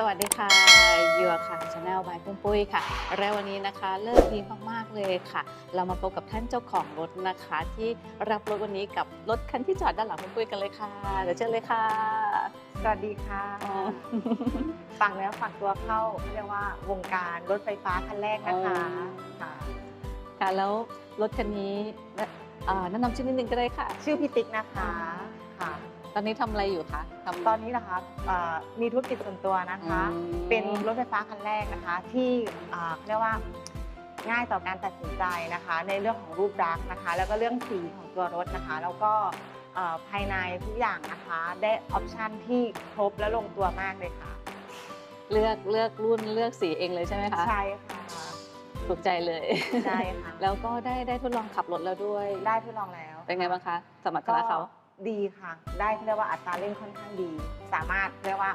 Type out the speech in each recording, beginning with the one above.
สวัสดีค่ะยัวค่ะชาแนลบายปุ้มปุ้ยค่ะ และวันนี้นะคะเลิกดีมาก ๆ เลยค่ะ เรามาพบกับท่านเจ้าของรถนะคะ ที่รับรถวันนี้กับรถคันที่จอดด้านหลังปุ้มปุ้ยกันเลยค่ะ เดี๋ยวเชิญเลยค่ะ สวัสดีค่ะอ๋อฝากเนื้อฝากตัวเข้าเรียกว่าวงการรถไฟฟ้าคันแรกนะคะอ๋อค่ะค่ะแล้วรถคันนี้เอ่อแนะนำชื่อนิดนึงก็ได้ค่ะ ชื่อพี่ติ๊กนะคะค่ะต อนนี้ทำอะไรอยู่คะทำ ตอนนี้นะคะเอ่อมีธุรกิจส่วนตัวนะคะ อืม เป็นรถไฟฟ้าคันแรกนะคะ ที่อ่าเขาเรียกว่าง่ายต่อการตัดสินใจนะคะ ในเรื่องของรูปลักษณ์นะคะ แล้วก็เรื่องสีของตัวรถนะคะ แล้วก็เอ่อภายในทุกอย่างนะคะ ได้ออปชันที่ครบและลงตัวมากเลยค่ะเลือกเลือกรุ่นเลือกสีเองเลยใช่ไหมคะใช่ค่ะถูกใจเลย ใช่ค่ะแล้วก็ได้ได้ทดลองขับรถแล้วด้วย ได้ทดลองแล้วเป็นไงบ้างคะสมรรถก็นะเขา ดีค่ะ ได้เรียกว่าอัตราเร่งค่อนข้างดี สามารถเรียกว่า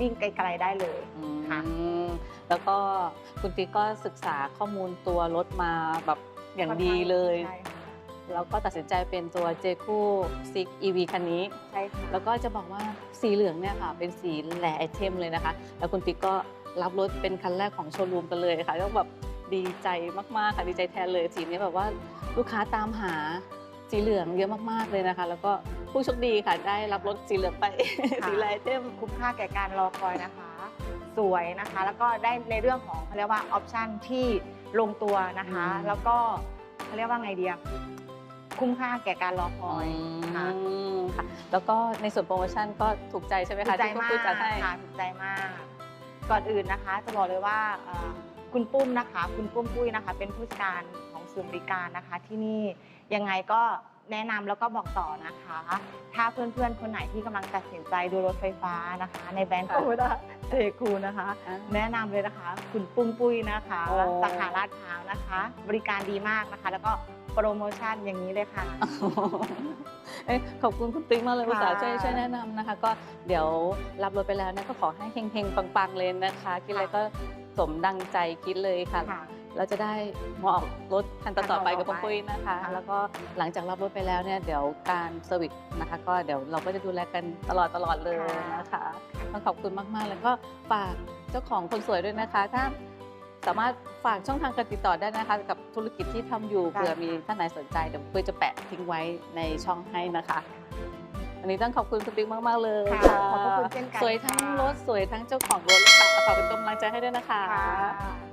วิ่งไกลๆได้เลยอืค่ะมแล้วก็คุณติ๊กก็ศึกษาข้อมูลตัวรถมาแบบอย่างดีเลยใช่ค่ะแล้วก็ตัดสินใจเป็นตัว j จ c ูซิก EV คันนี้ ใช่ค่ะ แล้วก็จะบอกว่าสีเหลืองเนี่ยค่ะ เป็นสีแหล่ไอเทมเลยนะคะ แล้วคุณติ๊กก็รับรถเป็นคันแรกของโชว์รูมกันเลยค่ะก็แบบดีใจมากๆค่ะดีใจแทนเลยสีนี้แบบว่าลูกค้าตามหา สีเหลืองเยอะมากๆเลยนะคะ แล้วก็ผู้โชคดีค่ะได้รับรถสีเหลืองไป สีแหล่ไอเทมคุ้มค่าแก่การรอคอยนะคะ สวยนะคะ แล้วก็ได้ในเรื่องของเขาเรียกว่าออปชันที่ลงตัวนะคะอืมแล้วก็เขาเรียกว่าไงเดียคุ้มค่าแก่การรอคอยค่ะอืมค่ะแล้วก็ในส่วนโปรโมชั่นก็ถูกใจใช่ไหมถูคะกใจที่คุณมากปุ้ยจัดให้ค่ะถูกใจมาก ก่อนอื่นนะคะ จะบอกเลยว่าเอ่อคุณปุ้มนะคะ คุณปุ้มปุ้ยนะคะ เป็นผู้จัดการของ ศูนย์บริการนะคะ ที่นี่ยังไงก็แนะนำแล้วก็บอกต่อนะคะ ถ้าเพื่อนๆ คนไหนที่กำลังตัดสินใจดูรถไฟฟ้านะคะ ในแบรนด์ค่ะโคด้าเทคูนะคะ อ่าแนะนำเลยนะคะ คุณปุ้มปุ้ยนะคะโอ้ สาขาลาดพร้าวนะคะ บริการดีมากนะคะ แล้วก็โปรโมชั่นอย่างนี้เลยค่ะเอ้ย ขอบคุณคุณติ๊กมากเลยค่ะอุตส่าห์ช่วยช่วยแนะนำนะคะ ก็เดี๋ยวรับรถไปแล้วเนี่ยก็ขอให้เฮงๆปังๆเลยนะคะ คิดอะไรก็สมดังใจคิดเลยค่ะค่ะเราจะได้มาออกรถคันต่อๆไปกับคัปุ้นมต่อๆไปปุ้ยนะคะค่ะแล้วก็หลังจากรับรถไปแล้วเนี่ยเดี๋ยวการเซอร์วิสนะคะ ก็เดี๋ยวเราก็จะดูแลกันตลอดตลอดๆเลยนะคะต้องขอบคุณมากๆ แล้วก็ฝากเจ้าของคนสวยด้วยนะคะ ถ้า สามารถฝากช่องทางการติดต่อได้นะคะกับธุรกิจที่ทำอยู่ได้ เผื่อค่ะมีท่านไหนสนใจเดี๋ยวปุ้ยจะแปะทิ้งไว้ในช่องให้นะคะวันนี้ต้องขอบคุณคุณติ๊กมาก ๆ เลยค่ะขอบพระคุณเช่นกันสวยทั้งค่ะ รถสวยทั้งเจ้าของรถเลยค่ะฝากเป็นกำลังใจให้ด้วยนะคะ ค่ะ